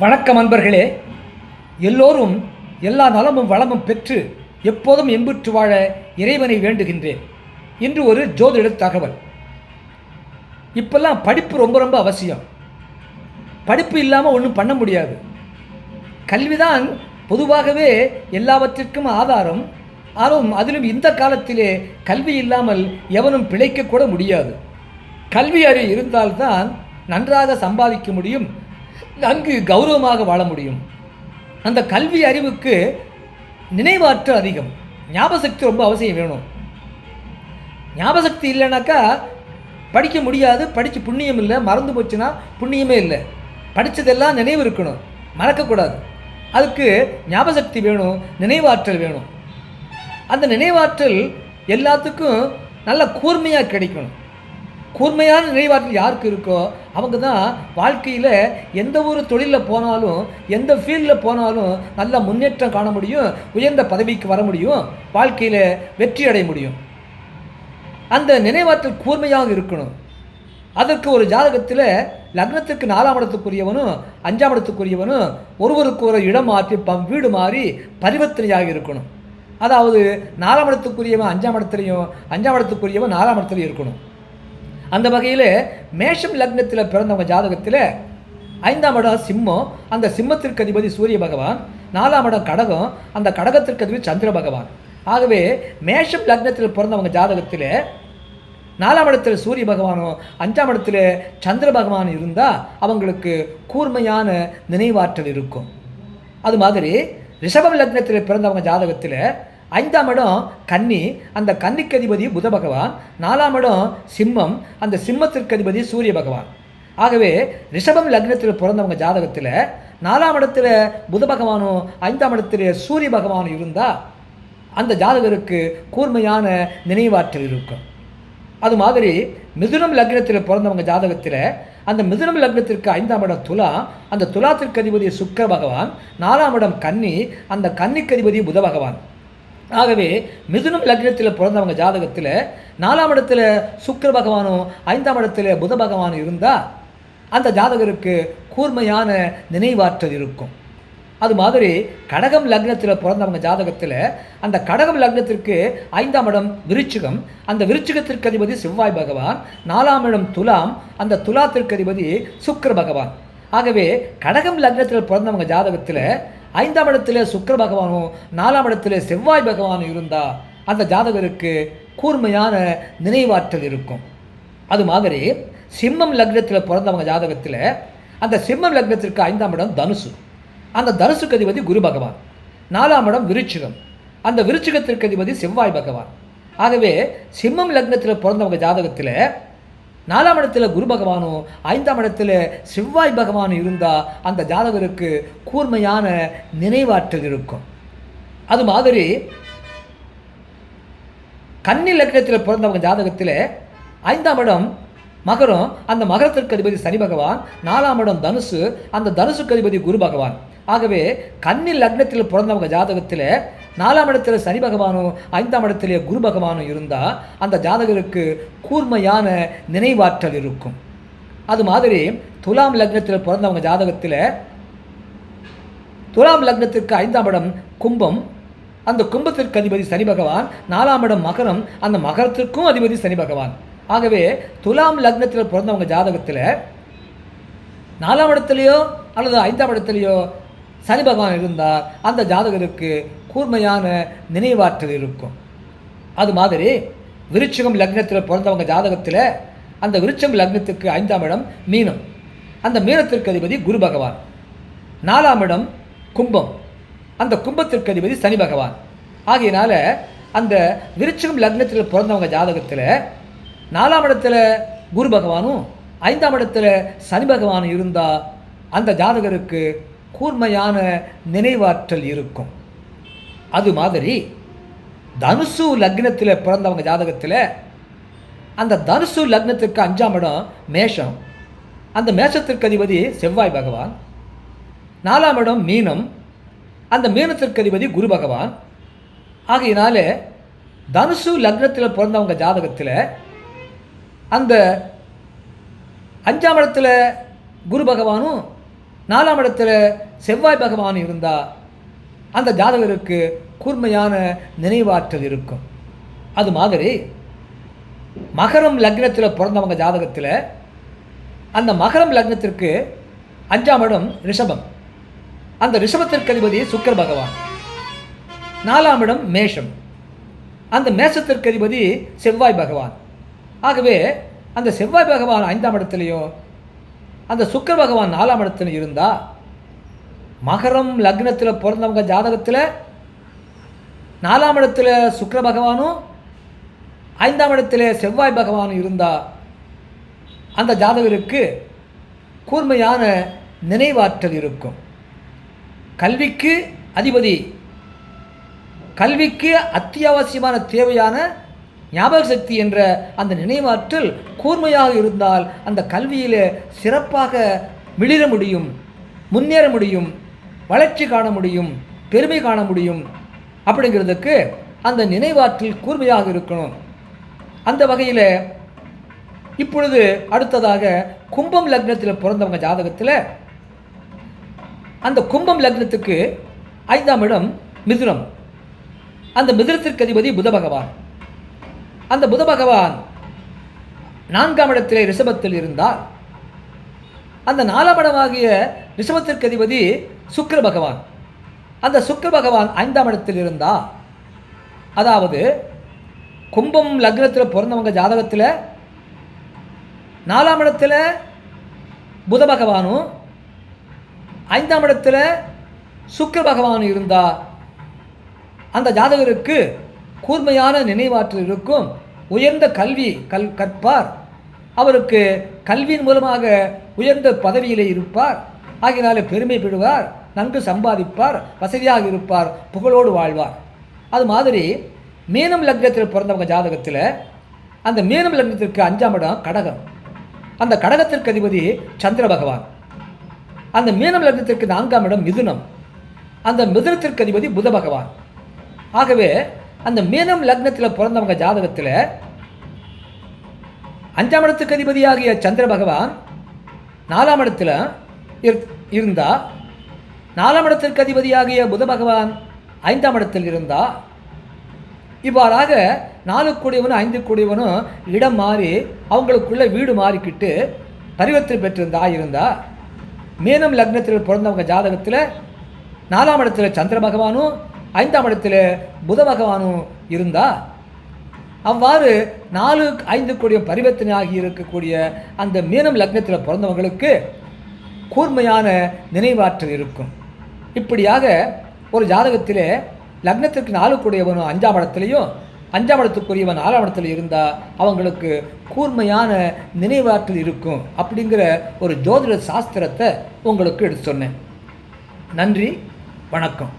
வணக்கம் அன்பர்களே. எல்லோரும் எல்லா நலமும் வளமும் பெற்று எப்போதும் எம்புற்று வாழ இறைவனை வேண்டுகின்றேன். இன்று ஒரு ஜோதிட தகவல். இப்பெல்லாம் படிப்பு ரொம்ப ரொம்ப அவசியம். படிப்பு இல்லாமல் ஒன்றும் பண்ண முடியாது. கல்விதான் பொதுவாகவே எல்லாவற்றிற்கும் ஆதாரம். ஆனும் அதிலும் இந்த காலத்திலே கல்வி இல்லாமல் எவனும் பிழைக்கக்கூட முடியாது. கல்வி அறிவு இருந்தால்தான் நன்றாக சம்பாதிக்க முடியும். நன்கு கௌரவமாக வாழ முடியும். அந்த கல்வி அறிவுக்கு நினைவாற்றல் அதிகம். ஞாபகசக்தி ரொம்ப அவசியம் வேணும். ஞாபகசக்தி இல்லைனாக்கா படிக்க முடியாது படித்து புண்ணியம் இல்லை மறந்து போச்சுன்னா புண்ணியமே இல்லை. படித்ததெல்லாம் நினைவு இருக்கணும் மறக்கக்கூடாது அதுக்கு ஞாபகசக்தி வேணும் நினைவாற்றல் வேணும். அந்த நினைவாற்றல் எல்லாத்துக்கும் நல்ல கூர்மையாக கிடைக்கணும். கூர்மையான நினைவாற்றல் யாருக்கு இருக்கோ அவங்க தான் வாழ்க்கையில் எந்த ஒரு தொழிலில் போனாலும் எந்த ஃபீல்டில் போனாலும் நல்ல முன்னேற்றம் காண முடியும் உயர்ந்த பதவிக்கு வர முடியும் வாழ்க்கையில் வெற்றி அடைய முடியும். அந்த நினைவாற்றல் கூர்மையாக இருக்கணும். அதற்கு ஒரு ஜாதகத்தில் லக்னத்துக்கு நாலாம் இடத்துக்குரியவனும் அஞ்சாம் இடத்துக்குரியவனும் ஒருவருக்கு ஒரு இடம் மாற்றி பம் வீடு மாறி பரிவர்த்தனையாக இருக்கணும். அதாவது நாலாம் இடத்துக்குரியவன் அஞ்சாம் இடத்துலையும் அஞ்சாம் இடத்துக்குரியவன் நாலாம் இடத்துலையும் இருக்கணும். அந்த வகையில் மேஷம் லக்னத்தில் பிறந்தவங்க ஜாதகத்தில் ஐந்தாம் இடம் சிம்மம். அந்த சிம்மத்திற்கு அதிபதி சூரிய பகவான். நாலாம் இடம் கடகம். அந்த கடகத்திற்கு அதிபதி சந்திர பகவான். ஆகவே மேஷம் லக்னத்தில் பிறந்தவங்க ஜாதகத்தில் நாலாம் இடத்துல சூரிய பகவானும் அஞ்சாம் இடத்துல சந்திர பகவான் இருந்தால் அவங்களுக்கு கூர்மையான நினைவாற்றல் இருக்கும். அது மாதிரி ரிஷபம் லக்னத்தில் பிறந்தவங்க ஜாதகத்தில் ஐந்தாம் இடம் கன்னி. அந்த கன்னிக்கு அதிபதி புத பகவான். நாலாம் இடம் சிம்மம். அந்த சிம்மத்திற்கு அதிபதி சூரிய பகவான். ஆகவே ரிஷபம் லக்னத்தில் பிறந்தவங்க ஜாதகத்தில் நாலாம் இடத்துல புத பகவானும் ஐந்தாம் இடத்துல சூரிய பகவானும் இருந்தால் அந்த ஜாதகருக்கு கூர்மையான நினைவாற்றல் இருக்கும். அது மாதிரி மிதுனம் லக்னத்தில் பிறந்தவங்க ஜாதகத்தில் அந்த மிதுனம் லக்னத்திற்கு ஐந்தாம் இடம் துலா. அந்த துலாத்திற்கு அதிபதி சுக்கர பகவான். நாலாம் இடம் கன்னி. அந்த கன்னிக்கு அதிபதி புத பகவான். ஆகவே மிதுனம் லக்னத்தில் பிறந்தவங்க ஜாதகத்தில் நாலாம் இடத்துல சுக்கர பகவானும் ஐந்தாம் இடத்துல புத பகவானும் இருந்தால் அந்த ஜாதகருக்கு கூர்மையான நினைவாற்றல் இருக்கும். அது மாதிரி கடகம் லக்னத்தில் பிறந்தவங்க ஜாதகத்தில் அந்த கடகம் லக்னத்திற்கு ஐந்தாம் இடம் விருச்சிகம். அந்த விருச்சிகத்திற்கு அதிபதி செவ்வாய் பகவான். நாலாம் இடம் துலாம். அந்த துலாத்திற்கு அதிபதி சுக்கர பகவான். ஆகவே கடகம் லக்னத்தில் பிறந்தவங்க ஜாதகத்தில் ஐந்தாம் இடத்துல சுக்கர பகவானும் நாலாம் இடத்துல செவ்வாய் பகவானும் இருந்தால் அந்த ஜாதகருக்கு கூர்மையான நினைவாற்றல் இருக்கும். அது மாதிரி சிம்மம் லக்னத்தில் பிறந்தவங்க ஜாதகத்தில் அந்த சிம்மம் லக்னத்திற்கு ஐந்தாம் இடம் தனுசு. அந்த தனுசுக்கு அதிபதி குரு பகவான். நாலாம் இடம் விருச்சிகம். அந்த விருச்சிகத்திற்கு அதிபதி செவ்வாய் பகவான். ஆகவே சிம்மம் லக்னத்தில் பிறந்தவங்க ஜாதகத்தில் நாலாம் இடத்துல குரு பகவானும் ஐந்தாம் இடத்துல செவ்வாய் பகவானும் இருந்தால் அந்த ஜாதகருக்கு கூர்மையான நினைவாற்றல் இருக்கும். அது மாதிரி கன்னி லக்னத்தில் பிறந்தவங்க ஜாதகத்தில் ஐந்தாம் இடம் மகரம் அந்த மகரத்திற்கு அதிபதி சனி பகவான் நாலாம் இடம் தனுசு அந்த தனுசுக்கு அதிபதி குரு பகவான். ஆகவே கன்னி லக்னத்தில் பிறந்தவங்க ஜாதகத்தில் நாலாம் இடத்துல சனி பகவானும் ஐந்தாம் இடத்துல குரு பகவானும் இருந்தால் அந்த ஜாதகருக்கு கூர்மையான நினைவாற்றல் இருக்கும். அது மாதிரி துலாம் லக்னத்தில் பிறந்தவங்க ஜாதகத்தில் துலாம் லக்னத்திற்கு ஐந்தாம் இடம் கும்பம். அந்த கும்பத்திற்கு அதிபதி சனி பகவான் நாலாம் இடம் மகரம் அந்த மகரத்திற்கும் அதிபதி சனி பகவான். ஆகவே துலாம் லக்னத்தில் பிறந்தவங்க ஜாதகத்தில் நாலாம் இடத்துலையோ அல்லது ஐந்தாம் இடத்துலையோ சனி பகவான் இருந்தால் அந்த ஜாதகருக்கு கூர்மையான நினைவாற்றல் இருக்கும். அது மாதிரி விருச்சகம் லக்னத்தில் பிறந்தவங்க ஜாதகத்தில் அந்த விருச்சம் லக்னத்துக்கு ஐந்தாம் இடம் மீனம். அந்த மீனத்திற்கு அதிபதி குரு பகவான். நாலாம் இடம் கும்பம். அந்த கும்பத்திற்கு அதிபதி சனி பகவான். ஆகையினால அந்த விருச்சகம் லக்னத்தில் பிறந்தவங்க ஜாதகத்தில் நாலாம் இடத்துல குரு பகவானும் ஐந்தாம் இடத்துல சனி பகவானும் இருந்தால் அந்த ஜாதகருக்கு கூர்மையான நினைவாற்றல் இருக்கும். அது மாதிரி தனுசு லக்னத்தில் பிறந்தவங்க ஜாதகத்தில் அந்த தனுசு லக்னத்திற்கு அஞ்சாம் இடம் மேஷம். அந்த மேஷத்திற்கு அதிபதி செவ்வாய் பகவான். நாலாம் இடம் மீனம். அந்த மீனத்திற்கு அதிபதி குரு பகவான். ஆகையினால தனுசு லக்னத்தில் பிறந்தவங்க ஜாதகத்தில் அந்த அஞ்சாம் இடத்துல குரு பகவானும் நாலாம் இடத்துல செவ்வாய் பகவானும் இருந்தால் அந்த ஜாதகருக்கு கூர்மையான நினைவாற்றல் இருக்கும். அது மாதிரி மகரம் லக்னத்தில் பிறந்தவங்க ஜாதகத்தில் அந்த மகரம் லக்னத்திற்கு அஞ்சாம் இடம் ரிஷபம். அந்த ரிஷபத்திற்கு அதிபதி சுக்கர பகவான். நாலாம் இடம் மேஷம். அந்த மேஷத்திற்கு அதிபதி செவ்வாய் பகவான். ஆகவே அந்த செவ்வாய் பகவான் ஐந்தாம் இடத்துலையும் அந்த சுக்கர பகவான் நாலாம் இடத்துல இருந்தால் மகரம் லக்னத்தில் பிறந்தவங்க ஜாதகத்தில் நாலாம் இடத்துல சுக்கர பகவானும் ஐந்தாம் இடத்துல செவ்வாய் பகவானும் இருந்தால் அந்த ஜாதகருக்கு கூர்மையான நினைவாற்றல் இருக்கும். கல்விக்கு அதிபதி கல்விக்கு அத்தியாவசியமான தேவையான ஞாபக சக்தி என்ற அந்த நினைவாற்றல் கூர்மையாக இருந்தால் அந்த கல்வியில் சிறப்பாக மிளிர முடியும் முன்னேற முடியும். வளர்ச்சி காண முடியும் பெருமை காண முடியும் அப்படிங்கிறதுக்கு அந்த நினைவாற்றல் கூர்மையாக இருக்கணும். அந்த வகையில் இப்பொழுது அடுத்ததாக கும்பம் லக்னத்தில் பிறந்தவங்க ஜாதகத்தில் அந்த கும்பம் லக்னத்துக்கு ஐந்தாம் இடம் மிதுனம். அந்த மிதுனத்திற்கு அதிபதி புத பகவான். அந்த புத பகவான் நான்காம் இடத்திலே ரிஷபத்தில் இருந்தால் அந்த நாலாம் இடமாகிய ரிஷபத்திற்கு அதிபதி சுக்கர பகவான். அந்த சுக்கிர பகவான் ஐந்தாம் இடத்தில் இருந்தா அதாவது கும்பம் லக்னத்தில் பிறந்தவங்க ஜாதகத்தில் நாலாம் இடத்துல புத பகவானும் ஐந்தாம் இடத்துல சுக்கிர பகவானும் இருந்தா அந்த ஜாதகருக்கு கூர்மையான நினைவாற்றல் இருக்கும். உயர்ந்த கல்வி கல் கற்பார். அவருக்கு கல்வியின் மூலமாக உயர்ந்த பதவியிலே இருப்பார். ஆகினாலே பெருமை பெறுவார். நன்கு சம்பாதிப்பார் வசதியாக இருப்பார் புகழோடு வாழ்வார். அது மாதிரி மீனம் லக்னத்தில் பிறந்தவங்க ஜாதகத்தில் அந்த மீனம் லக்னத்திற்கு அஞ்சாம் இடம் கடகம். அந்த கடகத்திற்கு அதிபதி சந்திர பகவான். அந்த மீனம் லக்னத்திற்கு நான்காம் இடம் மிதுனம். அந்த மிதுனத்திற்கு அதிபதி புத பகவான். ஆகவே அந்த மீனம் லக்னத்தில் பிறந்தவங்க ஜாதகத்தில் அஞ்சாம் இடத்துக்கு அதிபதியாகிய சந்திர பகவான் நாலாம் இடத்துல இருந்தால் நாலாம் இடத்திற்கு அதிபதியாகிய புத பகவான் ஐந்தாம் இடத்தில் இருந்தா இவ்வாறாக நாலு கூடியவனும் ஐந்து கூடியவனும் இடம் மாறி அவங்களுக்குள்ள வீடு மாறிக்கிட்டு பரிவர்த்தனை பெற்றிருந்தா இருந்தா மீனம் லக்னத்தில் பிறந்தவங்க ஜாதகத்தில் நாலாம் இடத்துல சந்திர பகவானும் ஐந்தாம் இடத்துல புத பகவானும் இருந்தா அவ்வாறு நாலு ஐந்து கூடிய பரிவர்த்தனை ஆகி இருக்கக்கூடிய அந்த மீனம் லக்னத்தில் பிறந்தவங்களுக்கு கூர்மையான நினைவாற்றல் இருக்கும். இப்படியாக ஒரு ஜாதகத்திலே லக்னத்திற்கு நாலு அஞ்சாம் இடத்துலையும் அஞ்சாம் இடத்துக்குரியவன் நாலாம் இடத்துல இருந்தால் அவங்களுக்கு கூர்மையான நினைவாற்றல் இருக்கும் அப்படிங்கிற ஒரு ஜோதிட சாஸ்திரத்தை உங்களுக்கு எடுத்து சொன்னேன். நன்றி வணக்கம்.